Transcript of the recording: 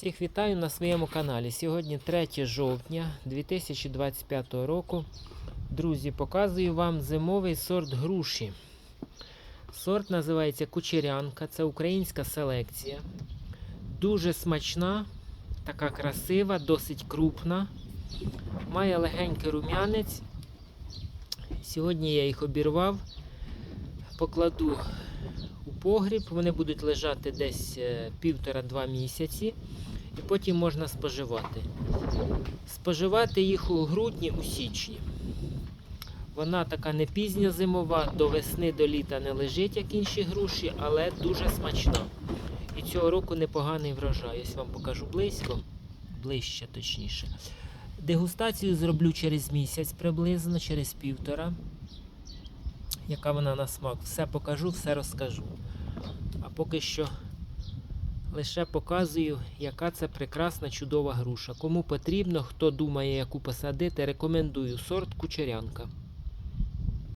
Всіх вітаю на своєму каналі. Сьогодні 3 жовтня 2025 року. Друзі, показую вам зимовий сорт груші. Сорт називається Кучерянка. Це українська селекція. Дуже смачна, така красива, досить крупна. Має легенький рум'янець. Сьогодні я їх обірвав. Покладу у погріб. Вони будуть лежати десь е, півтора-два місяці. І потім можна споживати. Споживати їх у грудні, у січні. Вона така не пізня зимова, до весни, до літа не лежить, як інші груші, але дуже смачна. І цього року непоганий врожай. Ось вам покажу близько, ближче точніше. Дегустацію зроблю через місяць приблизно, через півтора. Яка вона на смак. Все покажу, все розкажу. А поки що лише показую, яка це прекрасна чудова груша. Кому потрібно, хто думає, яку посадити, рекомендую сорт кучерянка.